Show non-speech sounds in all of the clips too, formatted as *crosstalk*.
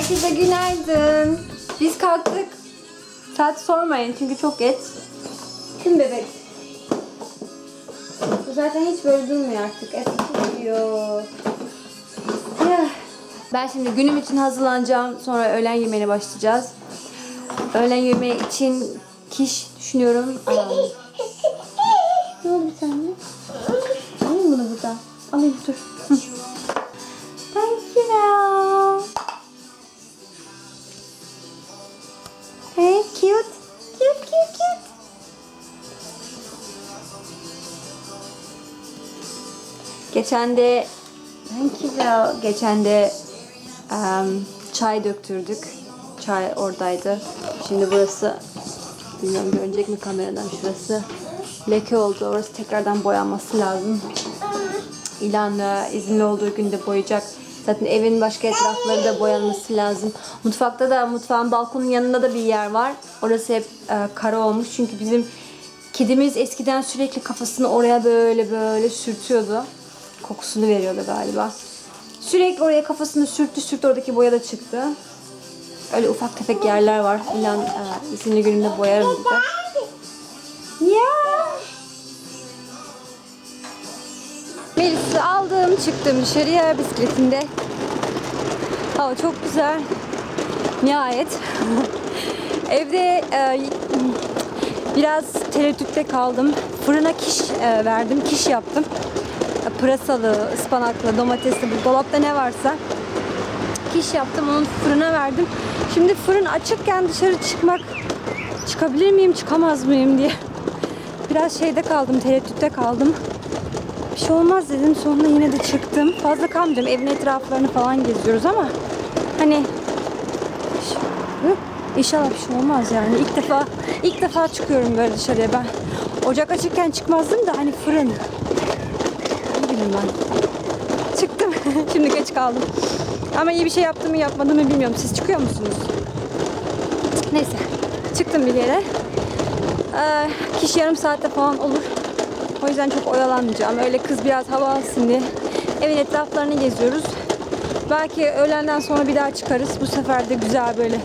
Herkese günaydın. Biz kalktık. Saat sormayın çünkü çok geç. Kim bebek? Bu zaten hiç böyle durmuyor artık. Eski gidiyor. Ben şimdi günüm için hazırlanacağım. Sonra öğlen yemeğine başlayacağız. Öğlen yemeği için kiş düşünüyorum. Aa. Geçen de Thank you. Geçen de em, çay döktürdük. Çay oradaydı. Şimdi burası bilmiyorum görecek mi kameradan şurası leke oldu. Orası tekrardan boyanması lazım. İlan izinli olduğu günde boyayacak. Zaten evin başka etrafları da boyanması lazım. Mutfakta da mutfağın balkonun yanında da bir yer var. Orası hep e, kara olmuş. Çünkü bizim kedimiz eskiden sürekli kafasını oraya böyle böyle sürtüyordu. Kokusunu veriyordu galiba. Sürekli oraya kafasını sürttü sürttü oradaki boya da çıktı. Öyle ufak tefek yerler var. İlan e, izinli günümde boyarım dedi. Ya. Melis'i aldım çıktım dışarıya bisikletimde. Hava çok güzel. Nihayet. *laughs* Evde e, biraz tereddütte kaldım. Fırına kiş e, verdim. Kiş yaptım. Pırasalı, ıspanaklı, domatesli, bu dolapta ne varsa kiş yaptım. Onu fırına verdim. Şimdi fırın açıkken dışarı çıkmak çıkabilir miyim, çıkamaz mıyım diye biraz şeyde kaldım, tereddütte kaldım. Bir şey olmaz dedim. Sonunda yine de çıktım. Fazla kalmayacağım. Evin etraflarını falan geziyoruz ama hani? İnşallah bir şey olmaz yani. İlk defa ilk defa çıkıyorum böyle dışarıya ben. Ocak açıkken çıkmazdım da hani fırın. Ben. Çıktım. *laughs* Şimdi geç kaldım. Ama iyi bir şey yaptım mı yapmadım mı bilmiyorum. Siz çıkıyor musunuz? Neyse. Çıktım bir yere. Ee, kişi yarım saatte falan olur. O yüzden çok oyalanmayacağım. Öyle kız biraz hava alsın diye. Evin etraflarını geziyoruz. Belki öğlenden sonra bir daha çıkarız. Bu sefer de güzel böyle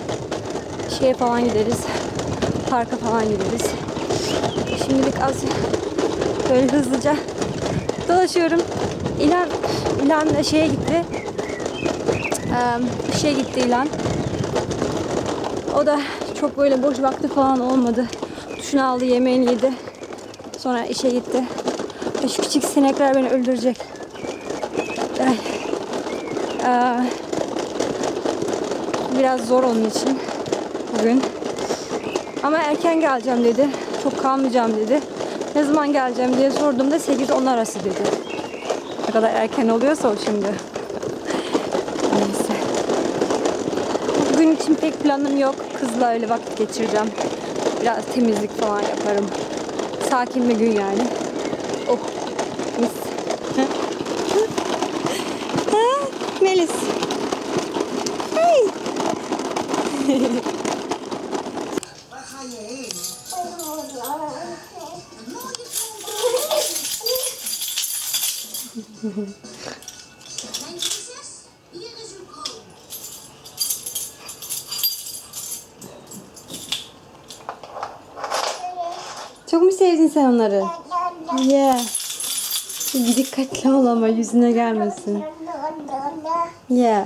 şeye falan gideriz. Parka falan gideriz. Şimdilik az böyle hızlıca dolaşıyorum. İlan, İlan şeye gitti. Ee, şeye gitti İlan. O da çok böyle boş vakti falan olmadı. Duşunu aldı, yemeğini yedi. Sonra işe gitti. Ve Şu küçük sinekler beni öldürecek. Ay. Aa, biraz zor onun için bugün. Ama erken geleceğim dedi. Çok kalmayacağım dedi. Ne zaman geleceğim diye sorduğumda 8-10 arası dedi. Ne kadar erken oluyorsa o şimdi. Neyse. Bugün için pek planım yok. Kızla öyle vakit geçireceğim. Biraz temizlik falan yaparım. Sakin bir gün yani. Oh. Mis. *laughs* Melis. Hey. *laughs* onları? Yeah. Bir dikkatli ol ama yüzüne gelmesin. Yeah.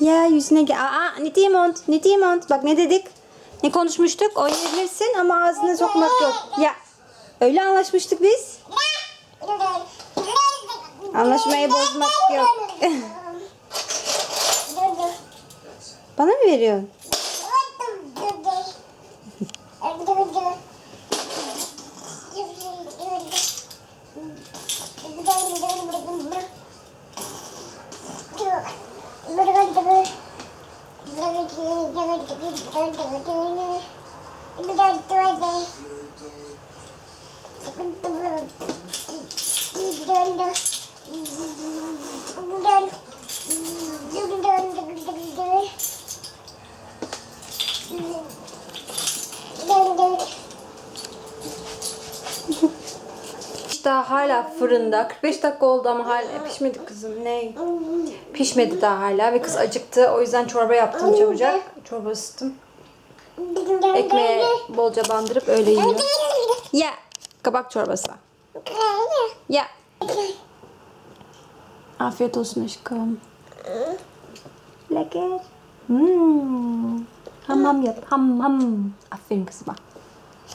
Ya yüzüne gel. Aa, ne diyeyim ont? Ne diyeyim ont? Bak ne dedik? Ne konuşmuştuk? Oynayabilirsin ama ağzına sokmak yok. Ya. Öyle anlaşmıştık biz. Anlaşmayı bozmak yok. *laughs* Bana mı veriyorsun? daha hala fırında. 45 dakika oldu ama hala pişmedi kızım. Ne? Hmm. Pişmedi daha hala ve kız acıktı. O yüzden çorba yaptım çabucak. Çorba ısıttım. Ekmeğe bolca bandırıp öyle yiyor. Ya. Kabak çorbası. Ya. Afiyet olsun aşkım. Lekker. Hmm. Hamam yap. Ham ham. Aferin kızıma. İş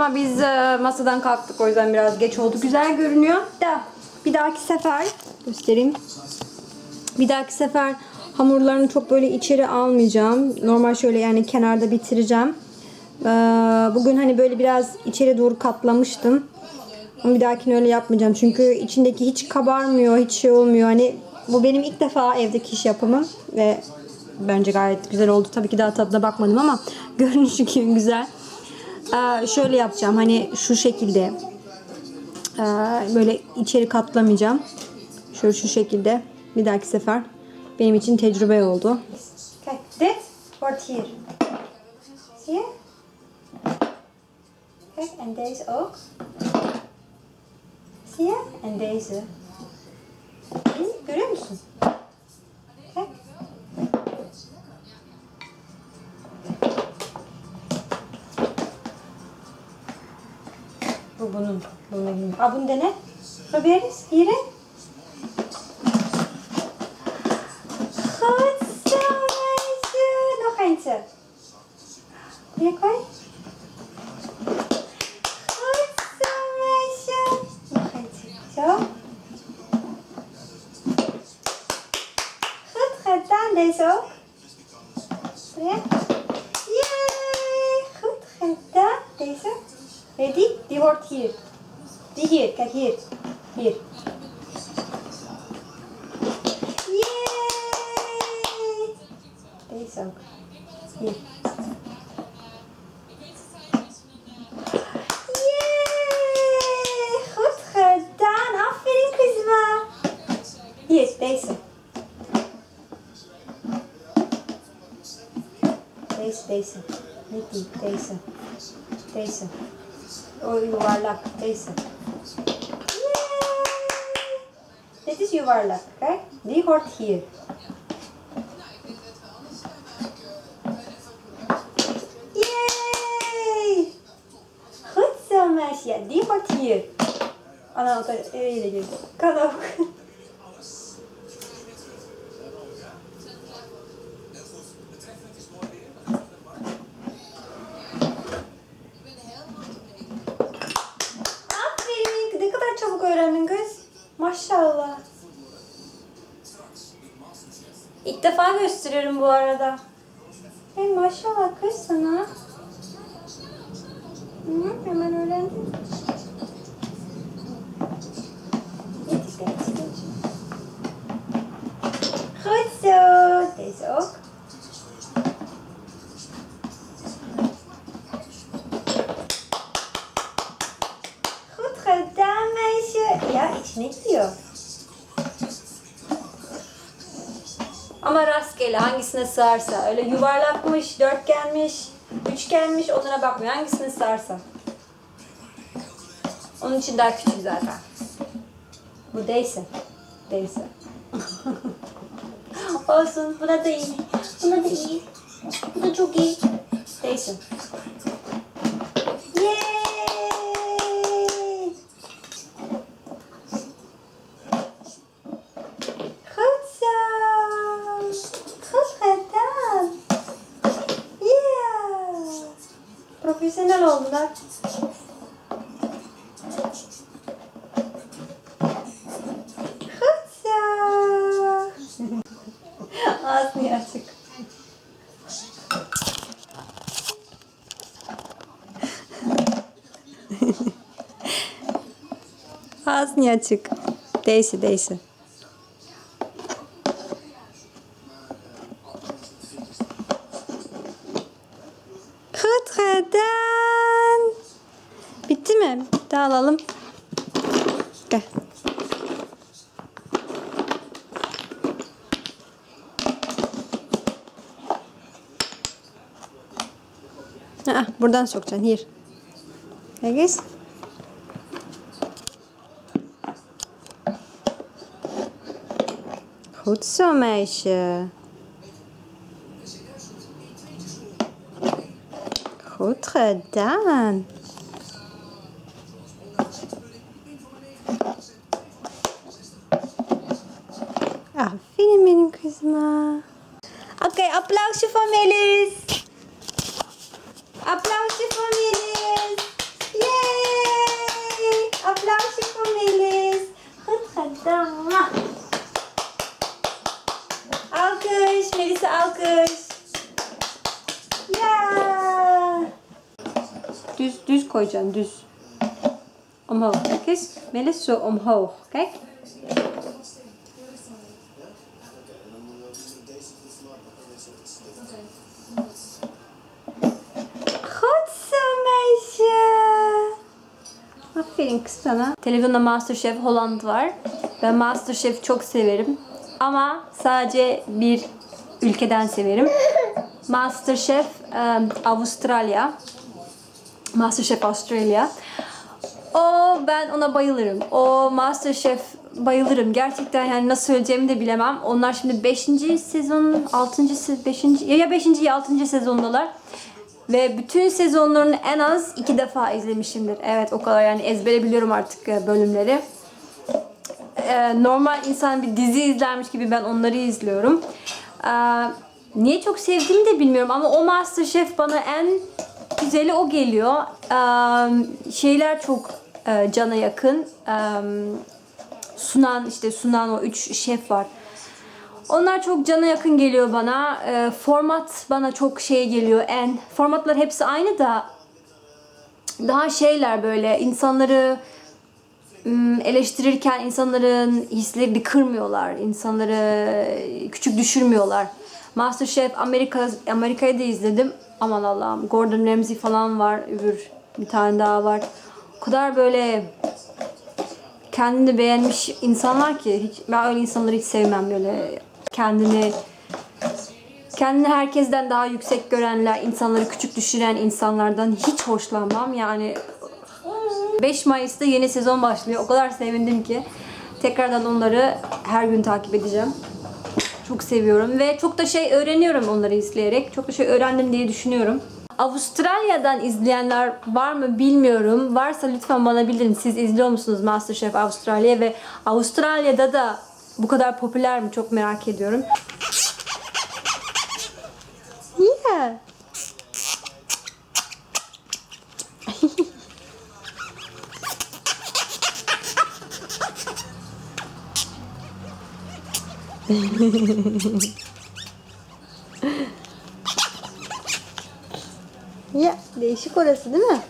Ama biz e, masadan kalktık o yüzden biraz geç oldu. Güzel görünüyor da bir dahaki sefer göstereyim. Bir dahaki sefer hamurlarını çok böyle içeri almayacağım. Normal şöyle yani kenarda bitireceğim. Ee, Bugün hani böyle biraz içeri doğru katlamıştım. Ama bir dahakine öyle yapmayacağım. Çünkü içindeki hiç kabarmıyor, hiç şey olmuyor. Hani bu benim ilk defa evdeki iş yapımım ve bence gayet güzel oldu. Tabii ki daha tadına bakmadım ama *laughs* görünüşü güzel. Ee, şöyle yapacağım. Hani şu şekilde ee, böyle içeri katlamayacağım. Şöyle şu şekilde. Bir dahaki sefer benim için tecrübe oldu. Okay, this what here. See? Okay, and deze ook. Zie je? En deze. Zie je? Görüyor musun? Bu bunun. İlgili. Aa bunu dene. Probeer eens. Ook. Hier. Goed. Hier, deze. Deze, deze. Niet deze. Deze. O yuvarlak. Deze. Yay! Dit is yuvarlak. Kijk, die hoort hier. Kan ook. Aferin. Ne kadar çabuk öğrendin kız. Maşallah. İlk defa gösteriyorum bu arada. Hey maşallah kız sana. Ja, içine gidiyor. Ama rastgele hangisine sığarsa. Öyle yuvarlakmış, dörtgenmiş, üçgenmiş onlara bakmıyor. Hangisine sığarsa. Onun için daha küçük zaten. Bu değilsin. Değilsin. *laughs* Olsun. Buna da iyi. Buna da iyi. Bu da çok iyi. Değilsin. Profesyonel oldular. Güzel. Ağzını açık. Ağzını açık. Değişi değişi. Aa, buradan sokacaksın. Hier. Kijk eens. Goed zo, meisje. Goed gedaan. Melis'e alkış. Ya. Düz, düz koyacaksın, düz. Omhoog. Kijk eens. Melis zo omhoog. Kijk. Goed zo meisje. Aferin sana. Televizyonda Masterchef Holland var. Ben Masterchef çok severim. Ama sadece bir ülkeden severim. Masterchef em, Avustralya. Masterchef Australia. O ben ona bayılırım. O Masterchef bayılırım. Gerçekten yani nasıl söyleyeceğimi de bilemem. Onlar şimdi 5. sezon, 6. 5. ya 5. ya 6. sezondalar. Ve bütün sezonlarını en az iki defa izlemişimdir. Evet o kadar yani ezbere biliyorum artık bölümleri. Ee, normal insan bir dizi izlermiş gibi ben onları izliyorum. Ee, niye çok sevdiğimi de bilmiyorum ama o Masterchef bana en güzeli o geliyor. Ee, şeyler çok e, cana yakın. Ee, sunan işte sunan o üç şef var. Onlar çok cana yakın geliyor bana. Format bana çok şey geliyor. En formatlar hepsi aynı da daha şeyler böyle insanları eleştirirken insanların hislerini kırmıyorlar. insanları küçük düşürmüyorlar. Masterchef Amerika Amerika'yı da izledim. Aman Allah'ım. Gordon Ramsay falan var. Öbür bir tane daha var. O kadar böyle kendini beğenmiş insanlar ki hiç, ben öyle insanları hiç sevmem böyle kendini kendini herkesten daha yüksek görenler, insanları küçük düşüren insanlardan hiç hoşlanmam. Yani 5 Mayıs'ta yeni sezon başlıyor. O kadar sevindim ki tekrardan onları her gün takip edeceğim. Çok seviyorum ve çok da şey öğreniyorum onları izleyerek. Çok da şey öğrendim diye düşünüyorum. Avustralya'dan izleyenler var mı bilmiyorum. Varsa lütfen bana bildirin. Siz izliyor musunuz MasterChef Avustralya ve Avustralya'da da bu kadar popüler mi? Çok merak ediyorum. Yeah. Ya değişik orası değil mi?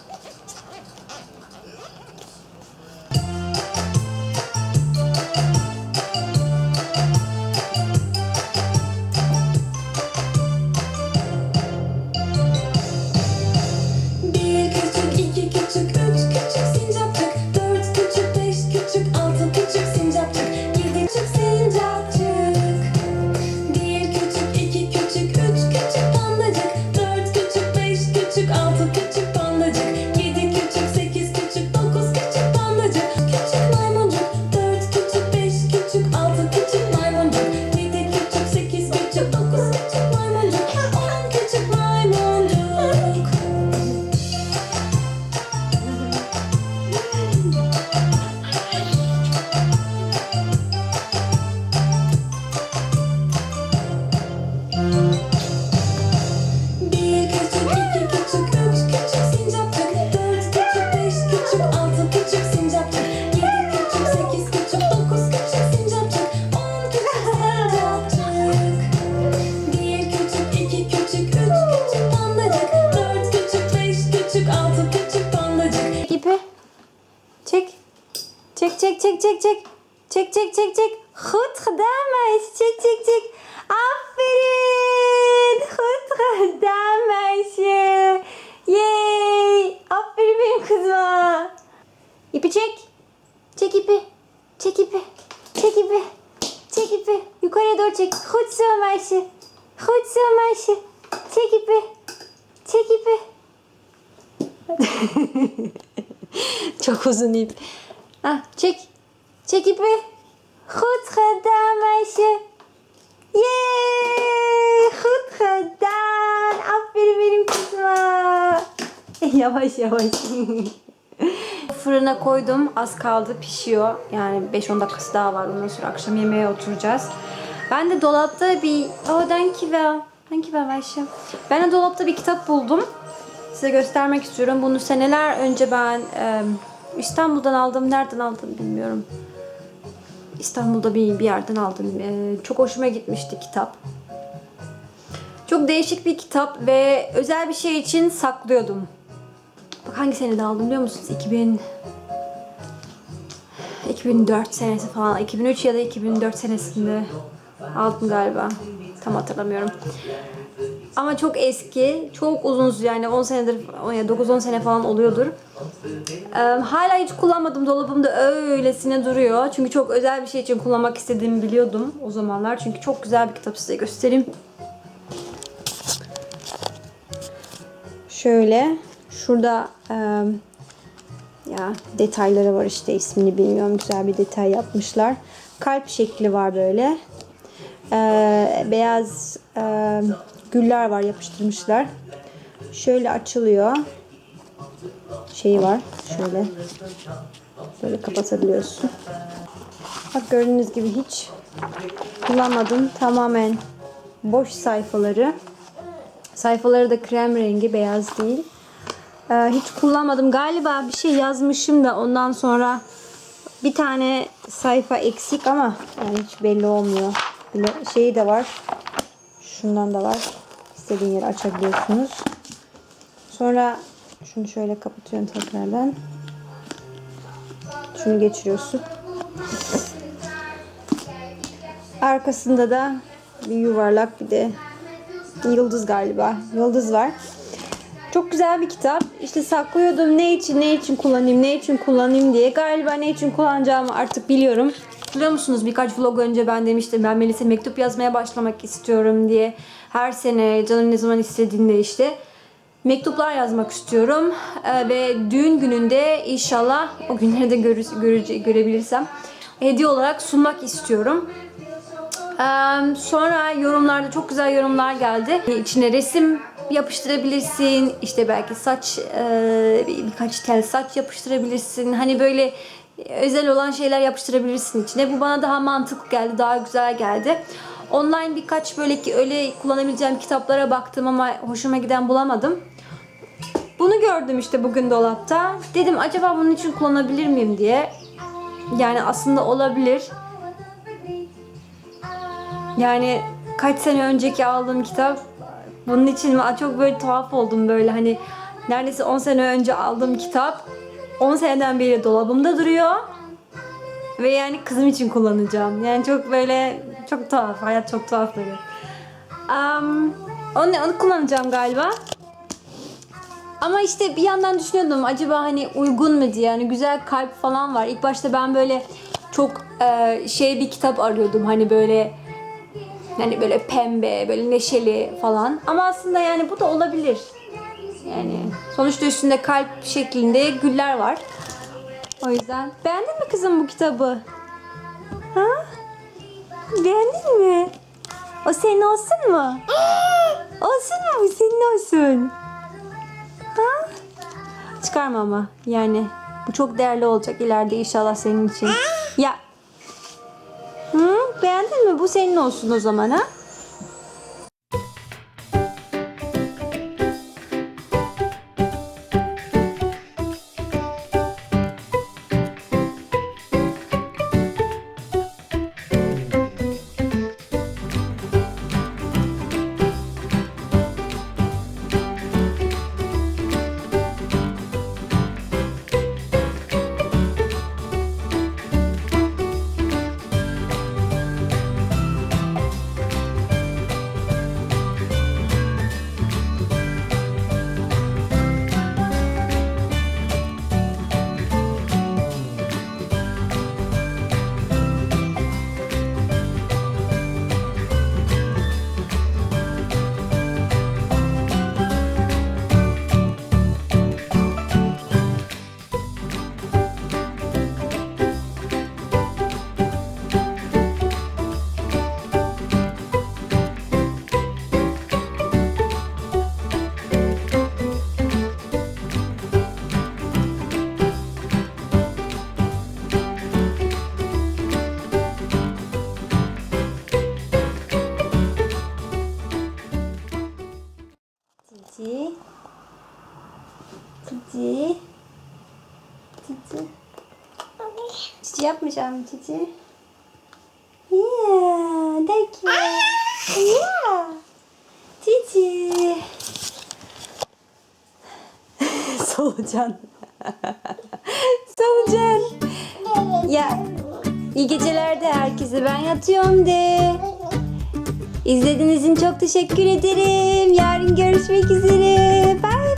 Çek çek çek çek. Çek çek. Goed meisje. Çek çek çek. Aferin. Goed meisje. Yay. Aferin benim kızıma. İpi çek. Çek ipi. Çek ipi. Çek ipi. Çek ipi. Yukarıya doğru çek. Goed zo meisje. Goed zo meisje. Çek ipi. Çek ipi. *laughs* Çok uzun ip. Ah, çek. Çek ipi. Goed gedaan meisje. Yay! Goed gedaan. Aferin benim kızıma. *laughs* yavaş yavaş. *laughs* Fırına koydum. Az kaldı pişiyor. Yani 5-10 dakikası daha var. Ondan sonra akşam yemeğe oturacağız. Ben de dolapta bir... Oh, dankjewel. Dankjewel Ayşe. Ben de dolapta bir kitap buldum. Size göstermek istiyorum. Bunu seneler önce ben e, İstanbul'dan aldım. Nereden aldım bilmiyorum. İstanbul'da bir, bir yerden aldım. E, çok hoşuma gitmişti kitap. Çok değişik bir kitap ve özel bir şey için saklıyordum. Bak hangi senede aldım biliyor musunuz? 2000 2004 senesi falan. 2003 ya da 2004 senesinde aldım galiba. Tam hatırlamıyorum. Ama çok eski, çok uzun yani 10 senedir, 9-10 sene falan oluyordur. Ee, hala hiç kullanmadım. Dolabımda öylesine duruyor. Çünkü çok özel bir şey için kullanmak istediğimi biliyordum o zamanlar. Çünkü çok güzel bir kitap size göstereyim. Şöyle, şurada ya detayları var işte ismini bilmiyorum. Güzel bir detay yapmışlar. Kalp şekli var böyle. Beyaz güller var yapıştırmışlar. Şöyle açılıyor. Şeyi var. Şöyle. Böyle kapatabiliyorsun. Bak gördüğünüz gibi hiç kullanmadım. Tamamen boş sayfaları. Sayfaları da krem rengi, beyaz değil. Ee, hiç kullanmadım. Galiba bir şey yazmışım da ondan sonra bir tane sayfa eksik ama yani hiç belli olmuyor. Bile şeyi de var. Şundan da var. İstediğin yeri açabiliyorsunuz. Sonra şunu şöyle kapatıyorsun tekrardan. Şunu geçiriyorsun. Arkasında da bir yuvarlak bir de yıldız galiba. Yıldız var. Çok güzel bir kitap. İşte saklıyordum ne için ne için kullanayım ne için kullanayım diye. Galiba ne için kullanacağımı artık biliyorum. Biliyor musunuz birkaç vlog önce ben demiştim ben Melis'e mektup yazmaya başlamak istiyorum diye. Her sene canım ne zaman istediğinde işte mektuplar yazmak istiyorum. Ee, ve düğün gününde inşallah o günleri de görü, görece- görebilirsem hediye olarak sunmak istiyorum. Ee, sonra yorumlarda çok güzel yorumlar geldi. İçine resim yapıştırabilirsin. İşte belki saç e, bir- birkaç tel saç yapıştırabilirsin. Hani böyle özel olan şeyler yapıştırabilirsin içine. Bu bana daha mantıklı geldi, daha güzel geldi. Online birkaç böyle ki öyle kullanabileceğim kitaplara baktım ama hoşuma giden bulamadım. Bunu gördüm işte bugün dolapta. Dedim acaba bunun için kullanabilir miyim diye. Yani aslında olabilir. Yani kaç sene önceki aldığım kitap bunun için mi? Çok böyle tuhaf oldum böyle hani neredeyse 10 sene önce aldığım kitap 10 seneden beri dolabımda duruyor. Ve yani kızım için kullanacağım. Yani çok böyle çok tuhaf. Hayat çok tuhaf böyle. Um, onu, onu kullanacağım galiba. Ama işte bir yandan düşünüyordum acaba hani uygun mu diye. Yani güzel kalp falan var. İlk başta ben böyle çok e, şey bir kitap arıyordum. Hani böyle hani böyle pembe, böyle neşeli falan. Ama aslında yani bu da olabilir. Yani sonuçta üstünde kalp şeklinde güller var. O yüzden beğendin mi kızım bu kitabı? Ha? Beğendin mi? O senin olsun mu? *gasps* olsun mu? Bu senin olsun. Ha? Çıkarma ama yani bu çok değerli olacak ileride inşallah senin için. *gasps* Ya. Hı? Beğendin mi? Bu senin olsun o zaman ha? 그지? Cici. Cici. Cici yapmayacağım cici. Yeah, thank you. Yeah. Cici. *laughs* Solucan. *laughs* Solucan. Ya. İyi gecelerde herkese. Ben yatıyorum de. İzlediğiniz için çok teşekkür ederim. Yarın görüşmek üzere. Bye.